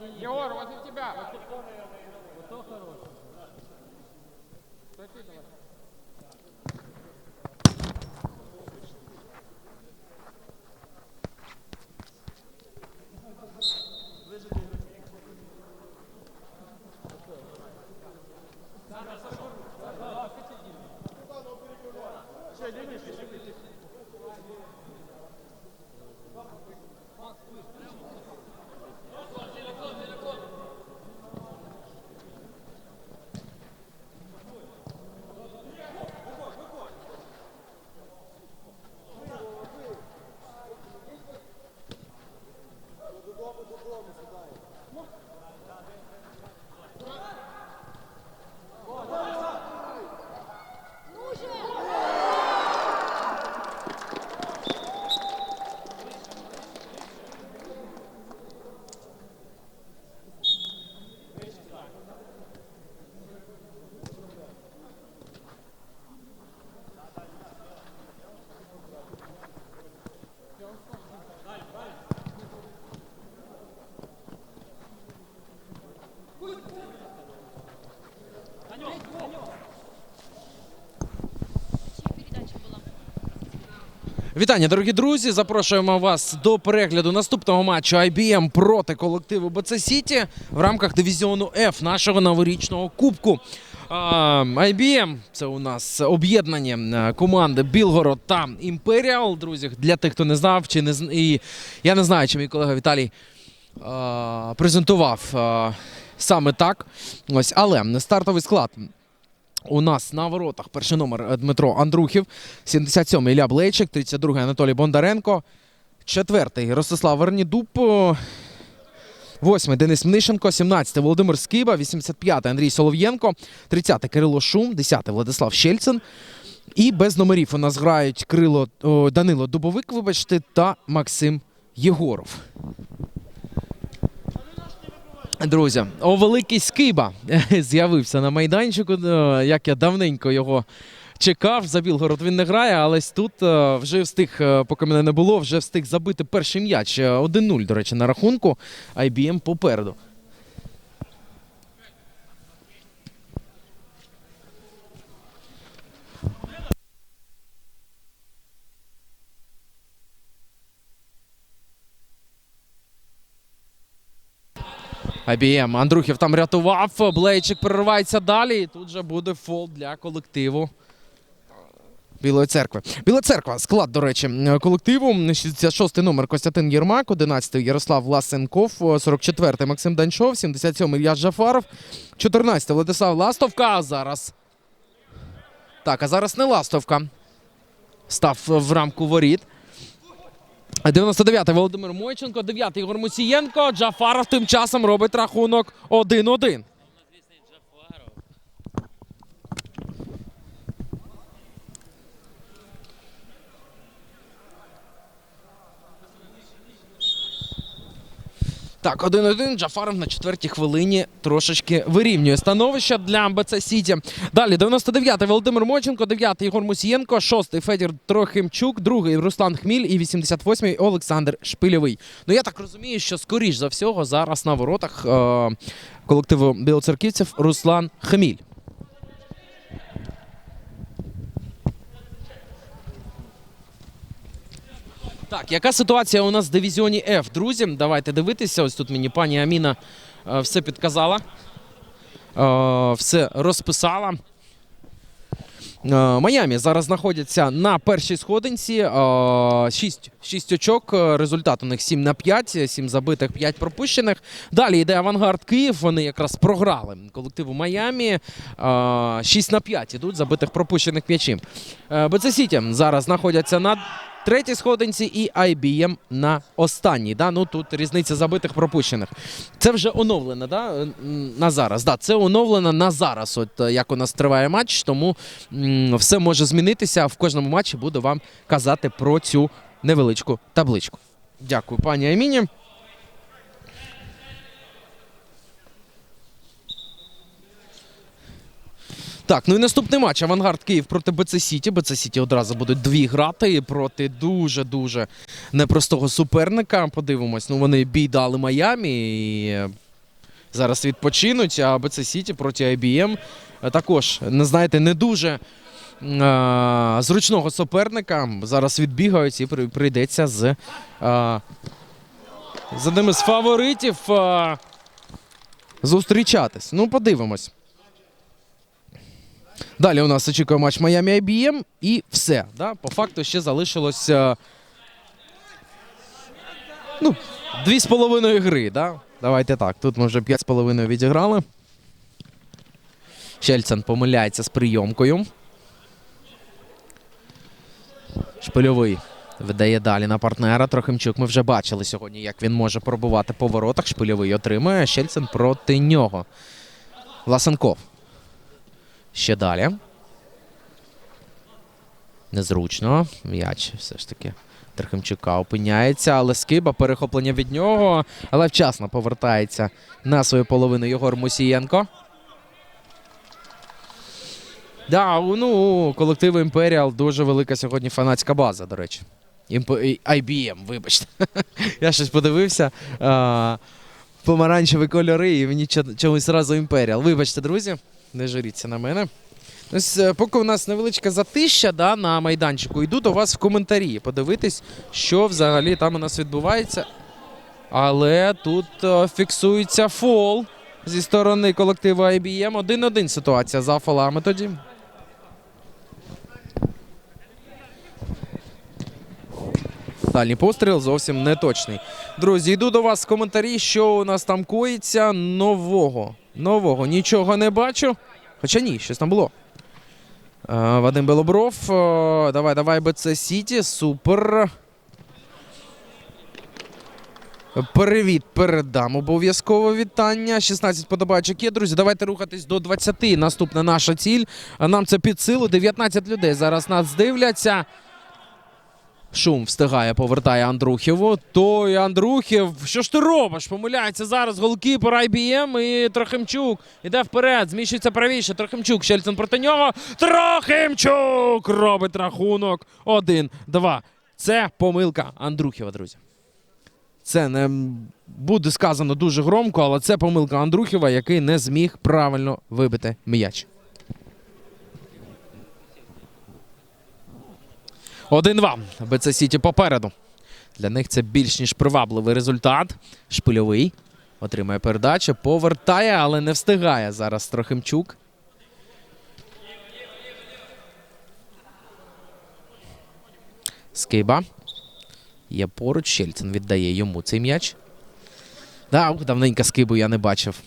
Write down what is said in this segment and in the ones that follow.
Егор, возле тебя. Вот то хорошее. Закидывай. Все, Денис, еще Вітання, дорогі друзі! Запрошуємо вас до перегляду наступного матчу IBM проти колективу БЦ Сіті в рамках дивізіону F нашого новорічного кубку. IBM – це у нас об'єднання е, команди Білгород та Імперіал. Друзі, для тих, хто не знав, чи не зн- і я не знаю, чи мій колега Віталій презентував саме так. Ось, але стартовий склад у нас на воротах перший номер е, Дмитро Андрухів, 77-й Ілля Блейчик, 32-й Анатолій Бондаренко, 4-й Ростислав Вернідуб, 8-й Денис Мнишенко, 17-й Володимир Скиба, 85-й Андрій Солов'єнко, 30-й Кирило Шум, 10-й Владислав Щельцин. І без номерів у нас грають Крило, Данило Дубовик, вибачте, та Максим Єгоров. Друзі, о великий Скиба з'явився на майданчику. е, Як я давненько його чекав. За Білгород він не грає, але тут е, вже встиг, е, поки мене не було, вже встиг забити перший м'яч. Е, 1-0, до речі, на рахунку. IBM попереду. IBM. Андрухів там рятував. Блейчик переривається далі. І тут же буде фол для колективу. Білої церкви. Біла церква. Склад, до речі, колективу. 66-й номер Костянтин Єрмак, 11-й Ярослав Власенков, 44-й Максим Даньшов, 77-й Ілья Джафаров, 14-й Владислав Ластовка. А зараз. Так, а зараз не Ластовка. Став в рамку воріт. 99-й Володимир Мойченко, 9-й Ігор Мусієнко. Джафаров тим часом робить рахунок 1-1. Так, 1-1. Джафаров на четвертій хвилині трошечки вирівнює становище для МБЦ Сіті. Далі 99-й Володимир Моченко, 9-й Ігор Мусієнко, 6-й Федір Трохимчук, 2-й Руслан Хміль і 88-й Олександр Шпильовий. Ну я так розумію, що скоріш за всього зараз на воротах е- колективу білоцерківців Руслан Хміль. Так, яка ситуація у нас в дивізіоні F, друзі? Давайте дивитися. Ось тут мені пані Аміна е, все підказала, е, все розписала. Е, Майамі зараз знаходяться на першій сходинці. 6, 6 очок. Результат у них 7 на 5, 7 забитих, 5 пропущених. Далі йде авангард Київ. Вони якраз програли колективу Майамі. 6 на 5 ідуть забитих пропущених м'ячів. БЦ Сіті зараз знаходяться на третій сходинці і IBM на останній. Да? Ну, тут різниця забитих пропущених. Це вже оновлено да? на зараз. Да, це оновлено на зараз, от е, як у нас триває матч, тому все може змінитися. В кожному матчі буду вам казати про цю невеличку табличку. Дякую, пані Аміні. Так, ну і наступний матч. Авангард Київ проти БЦ Сіті. БЦ Сіті одразу будуть дві грати проти дуже-дуже непростого суперника. Подивимось, ну вони бій дали Майамі і зараз відпочинуть. А БЦ Сіті проти IBM е, також, не знаєте, не дуже зручного суперника. Зараз відбігають і при- прийдеться з, е, з одним із фаворитів зустрічатись. Ну, подивимось. Далі у нас очікує матч Майами IBM і все. Да? По факту ще залишилось е, ну, дві з половиною гри. Да? Давайте так. Тут ми вже п'ять з половиною відіграли. Шельцен помиляється з прийомкою. Шпильовий видає далі на партнера. Трохимчук ми вже бачили сьогодні, як він може пробувати по воротах. Шпильовий отримує. Шельцен проти нього. Власенков. Ще далі. Незручно. М'яч все ж таки Трохимчука опиняється, але скиба, перехоплення від нього. Але вчасно повертається на свою половину Єгор Мусієнко. Да, ну, колективу Імперіал дуже велика сьогодні фанатська база, до речі. IBM, вибачте. Я щось подивився. Помаранчеві кольори, і мені чомусь одразу Імперіал. Вибачте, друзі, не журіться на мене. Ось, е, поки у нас невеличка затища да, на майданчику, йду до вас в коментарі подивитись, що взагалі там у нас відбувається. Але тут е, фіксується фол зі сторони колективу IBM. 1-1 ситуація за фолами тоді. Дальній постріл зовсім не точний. Друзі, йду до вас в коментарі, що у нас там коїться нового. Нового нічого не бачу. Хоча ні, щось там було. Е, Вадим Белобров. е, Давай, давай, БЦ Сіті. Супер. Привіт, передам обов'язково вітання. 16 подобачок є, друзі. Давайте рухатись до 20. Наступна наша ціль. Нам це під силу. 19 людей зараз нас дивляться. Шум встигає, повертає Андрухіву. Той Андрухів. Що ж ти робиш? Помиляється зараз голкіпер IBM і Трохимчук. Іде вперед, зміщується правіше. Трохимчук. Щельцин проти нього. Трохимчук робить рахунок. Один, два. Це помилка Андрухіва, друзі. Це не буде сказано дуже громко, але це помилка Андрухіва, який не зміг правильно вибити м'яч. 1-2. БЦ Сіті попереду. Для них це більш ніж привабливий результат. Шпильовий. Отримає передачу, повертає, але не встигає зараз Трохимчук. Скиба. Є поруч. Щельцин віддає йому цей м'яч. Да, давненько скибу я не бачив.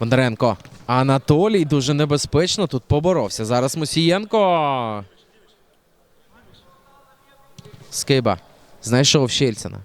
Бондаренко. Анатолій дуже небезпечно тут поборовся. Зараз Мусієнко. Скиба. Знайшов Щельцина.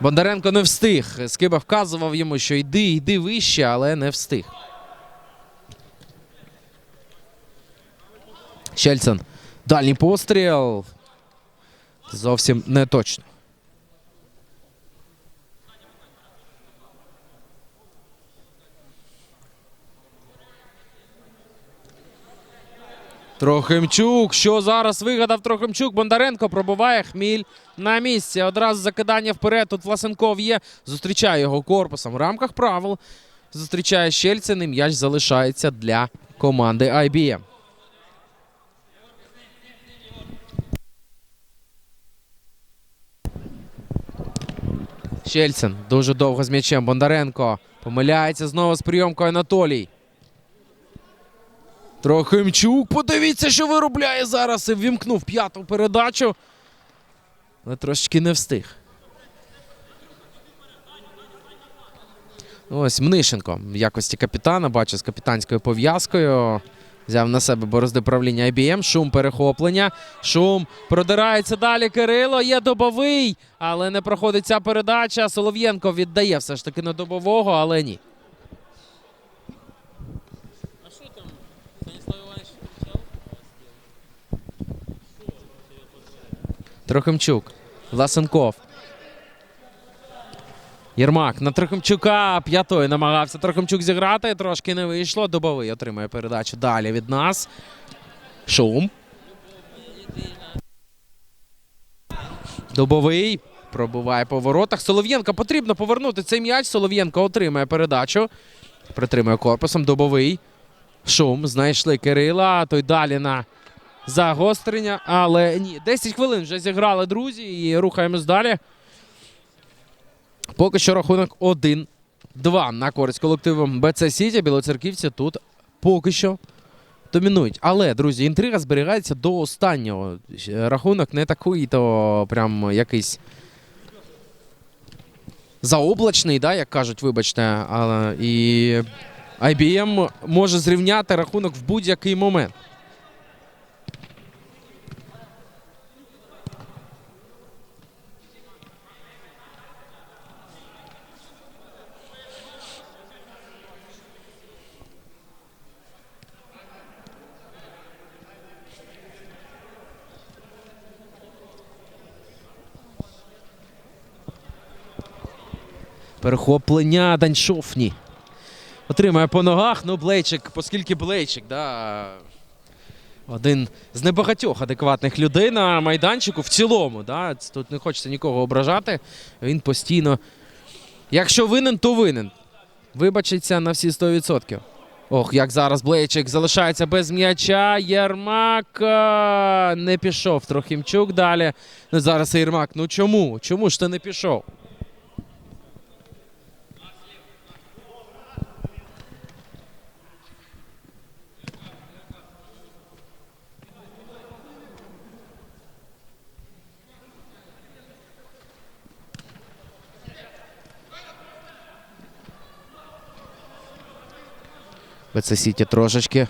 Бондаренко не встиг. Скиба вказував йому, що йди, йди вище, але не встиг. Щельцин. Дальній постріл. Зовсім не точно. Трохимчук. Що зараз вигадав Трохимчук? Бондаренко пробуває хміль на місці. Одразу закидання вперед. Тут Власенков є. Зустрічає його корпусом. В рамках правил зустрічає Щельцин і м'яч залишається для команди IBM. Щельцин дуже довго з м'ячем. Бондаренко помиляється знову з прийомкою Анатолій. Трохимчук, подивіться, що виробляє зараз. І ввімкнув п'яту передачу. Але трошечки не встиг. Ось Мнишенко в якості капітана, бачу з капітанською пов'язкою. Взяв на себе борозди правління IBM. Шум перехоплення. Шум продирається далі. Кирило є добовий, але не проходить ця передача. Солов'єнко віддає все ж таки на добового, але ні. А що там? Станіслав Іванович кричав? Трохимчук. Власенков. Єрмак на Трохимчука п'ятої намагався Трохимчук зіграти. Трошки не вийшло. Добовий отримує передачу далі від нас. Шум. Добовий. Пробуває по воротах. Солов'єнка потрібно повернути цей м'яч. Солов'єнко отримує передачу. Притримує корпусом. Добовий. Шум. Знайшли Кирила. Той далі на загострення. Але ні, 10 хвилин вже зіграли друзі. І рухаємось далі. Поки що рахунок 1-2 на користь колективу БЦ Сіті. Білоцерківці тут поки що домінують. Але, друзі, інтрига зберігається до останнього. Рахунок не такий, то прям якийсь заоблачний, да, як кажуть, вибачте. Але і IBM може зрівняти рахунок в будь-який момент. Перехоплення Даньшов, ні. Отримає по ногах. Ну, Блейчик, оскільки Блейчик, да, один з небагатьох адекватних людей на майданчику в цілому. Да, тут не хочеться нікого ображати. Він постійно. Якщо винен, то винен. Вибачиться на всі 100%. Ох, як зараз Блейчик залишається без м'яча. Єрмак не пішов. Трохимчук далі. Ну, зараз Єрмак. Ну чому? Чому ж ти не пішов? БЦ Сіті трошечки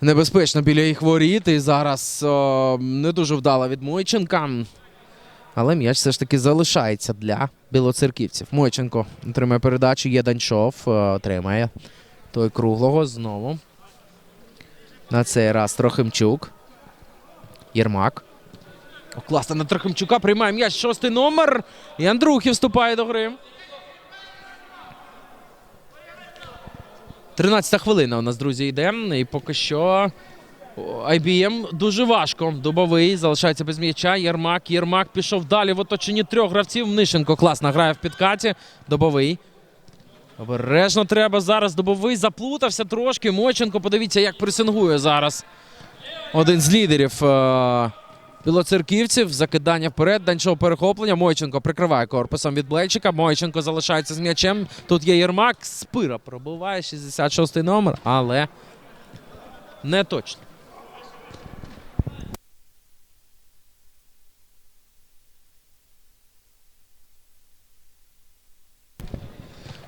небезпечно біля їх воріт. І зараз о, не дуже вдала від Мойченка. Але м'яч все ж таки залишається для білоцерківців. Мойченко отримує передачу. Є Даньшов. е, Отримає той круглого знову. На цей раз Трохимчук. Єрмак. Класно на Трохимчука. Приймає м'яч. Шостий номер. І Андрухів вступає до гри. 13 хвилина у нас, друзі, йде. І поки що IBM дуже важко. Дубовий залишається без м'яча. Єрмак. Єрмак пішов далі в оточенні трьох гравців. Нишенко класно грає в підкаті. Добовий. Обережно треба зараз. Добовий заплутався трошки. Мойченко, подивіться, як пресингує зараз. Один з лідерів е- білоцерківців. Закидання вперед. Даньшов перехоплення. Мойченко прикриває корпусом від Блейчика. Мойченко залишається з м'ячем. Тут є Єрмак. Спира пробиває 66-й номер, але не точно.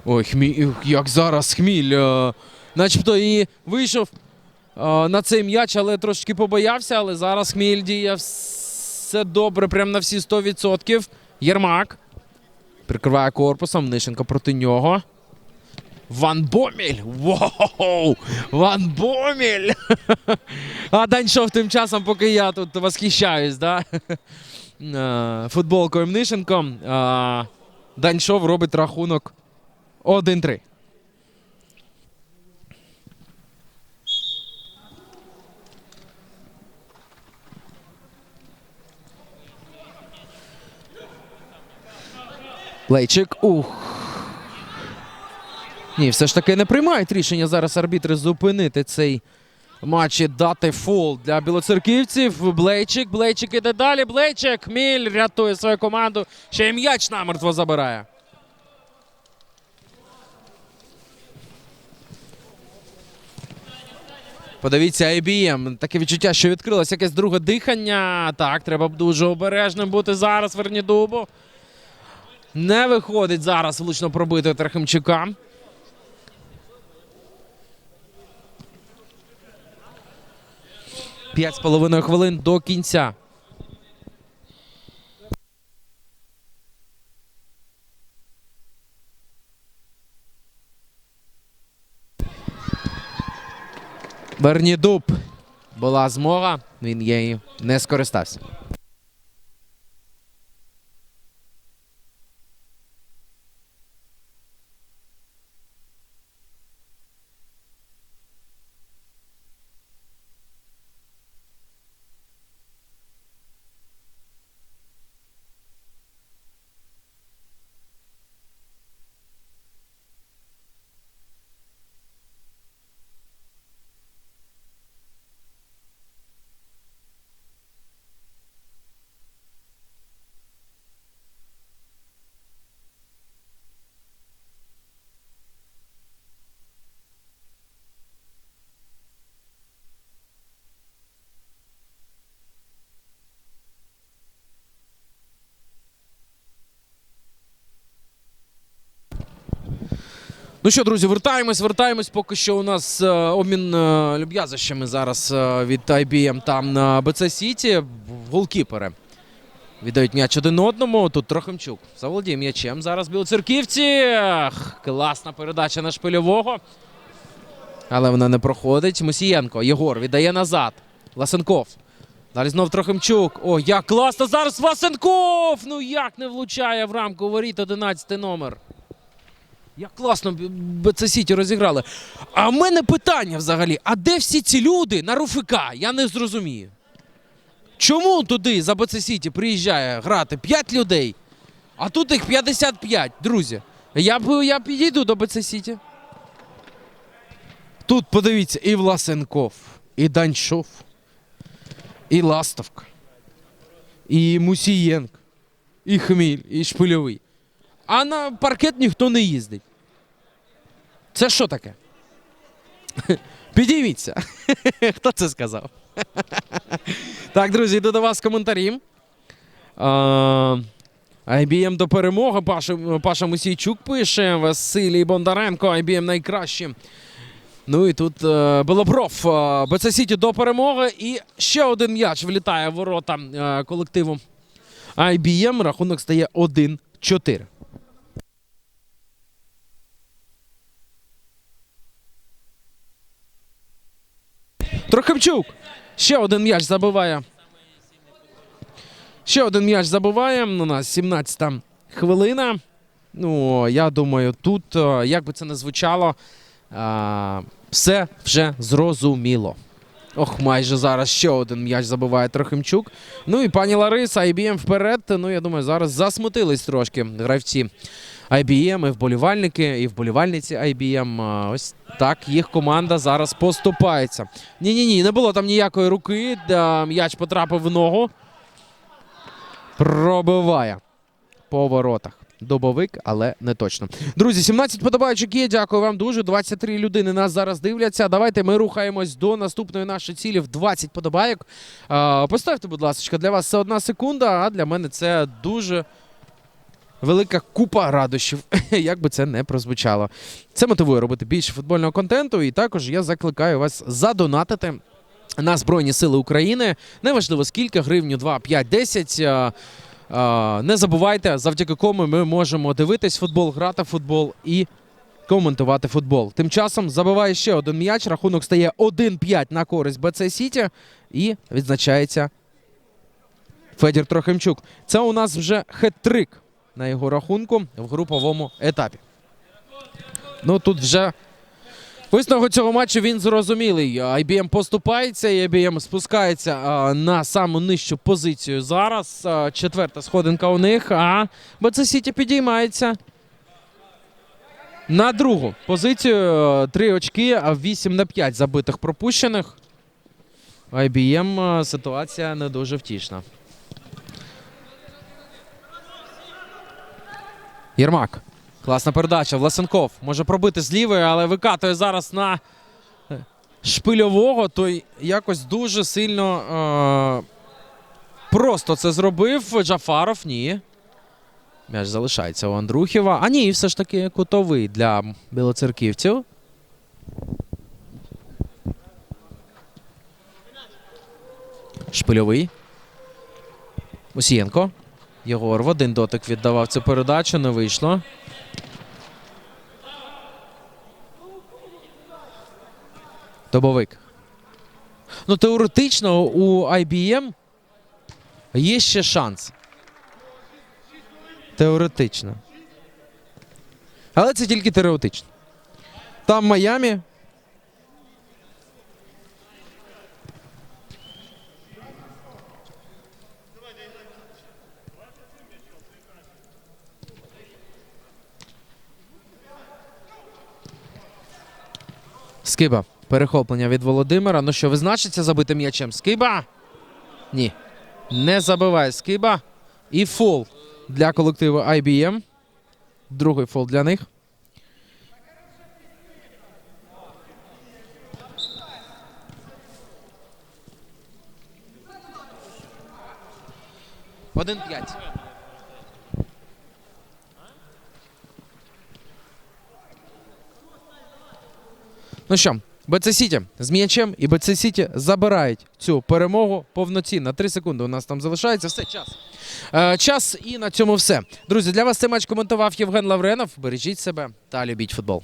Ой, хміль, як зараз хміль. е, начебто і вийшов на цей м'яч, але трошки побоявся. Але зараз хміль діє все добре, прям на всі 100%. Єрмак. Прикриває корпусом. Нишенко проти нього. Ван Боміль! Воу! Ван Боміль! А Даньшов тим часом, поки я тут восхищаюсь, да? Е, футболкою Мнишенко. е, Даньшов робить рахунок 1-3. Лейчик. Ух. Ні, все ж таки не приймають рішення зараз арбітри зупинити цей матч і дати фол для білоцерківців. Блейчик, Блейчик іде далі. Блейчик. Міль рятує свою команду. Ще й м'яч намертво забирає. Подивіться, IBM. Таке відчуття, що відкрилось якесь друге дихання. Так, треба б дуже обережним бути зараз Вернідубу. Не виходить зараз влучно пробити Трахимчука. П'ять з половиною хвилин до кінця. Вернідуб. Була змога, він її не скористався. Ну що, друзі, вертаємось, вертаємось. Поки що у нас е, обмін е, люб'язищами зараз е, від IBM там на BC City. Голкіпери віддають м'яч один одному. Тут Трохимчук заволодіє м'ячем. Зараз білоцерківці. Класна передача на шпильового. Але вона не проходить. Мусієнко, Єгор віддає назад. Ласенков. Далі знов Трохимчук. О, як класно зараз Ласенков! Ну як не влучає в рамку воріт 11 номер. Як класно БЦ Сіті розіграли. А в мене питання взагалі: а де всі ці люди на Руфика? Я не зрозумію. Чому туди за БЦ Сіті приїжджає грати 5 людей, а тут їх 55, друзі. Я я підійду до БЦ Сіті. Тут подивіться, і Власенков, і Даньшов, і Ластовка, і Мусієнко, і Хміль, і Шпильовий. А на паркет ніхто не їздить. Це що таке? Підійміться. Хто це сказав? так, друзі, йду до вас коментарі. IBM до перемоги. Паша, Мусійчук пише. Василій Бондаренко, IBM найкраще. Ну і тут е, Белобров. Е, БЦ Сіті до перемоги. І ще один м'яч влітає в ворота е, колективу IBM. Рахунок стає 1-4. Трохимчук. Ще один м'яч забиває. Ще один м'яч забиває. У нас 17-та хвилина. Ну, я думаю, тут, е, як би це не звучало, все вже зрозуміло. Ох, майже зараз ще один м'яч забиває Трохимчук. Ну і пані Лариса, IBM вперед. Ну, я думаю, зараз засмутились трошки гравці IBM, і вболівальники, і вболівальниці IBM. Ось так їх команда зараз поступається. Ні-ні ні, не було там ніякої руки. М'яч потрапив в ногу. Пробиває по воротах. Добовик, але не точно. Друзі, 17 подобайочок є. Дякую вам дуже. 23 людини нас зараз дивляться. Давайте ми рухаємось до наступної нашої цілі в 20 подобайок. Поставте, будь ласка, для вас це одна секунда, а для мене це дуже велика купа радощів, як би це не прозвучало. Це мотивує робити більше футбольного контенту, і також я закликаю вас задонатити. На Збройні Сили України неважливо скільки гривню, 2, 5, 10. а, а, Не забувайте, завдяки кому ми можемо дивитись футбол, грати в футбол і коментувати футбол. Тим часом забиває ще один м'яч. Рахунок стає 1-5 на користь БЦ Сіті і відзначається Федір Трохимчук. Це у нас вже хет-трик на його рахунку в груповому етапі. Ну тут вже висновок цього матчу він зрозумілий. IBM поступається, і IBM спускається на саму нижчу позицію зараз. Четверта сходинка у них, а БЦ Сіті підіймається. На другу позицію три очки, а 8 на 5 забитих пропущених. IBM ситуація не дуже втішна. Єрмак. Класна передача. Власенков може пробити з лівої, але викатує зараз на е, шпильового. Той якось дуже сильно е- просто це зробив. Джафаров ні. М'яч залишається у Андрухіва. А ні, все ж таки кутовий для білоцерківців. Шпильовий. Усієнко. Єгор в один дотик віддавав цю передачу, не вийшло. Добовик. Ну, теоретично у IBM є ще шанс. Теоретично. Але це тільки теоретично. Там Майамі. Скиба. Перехоплення від Володимира. Ну що, визначиться забитим м'ячем? Скиба? Ні. Не забиває Скиба. І фол для колективу IBM. Другий фол для них. Один п'ять. Ну що, БЦ Сіті з м'ячем і БЦ Сіті забирають цю перемогу повноцінно. Три секунди у нас там залишається. Все, час. Е, час і на цьому все. Друзі, для вас цей матч коментував Євген Лавренов. Бережіть себе та любіть футбол.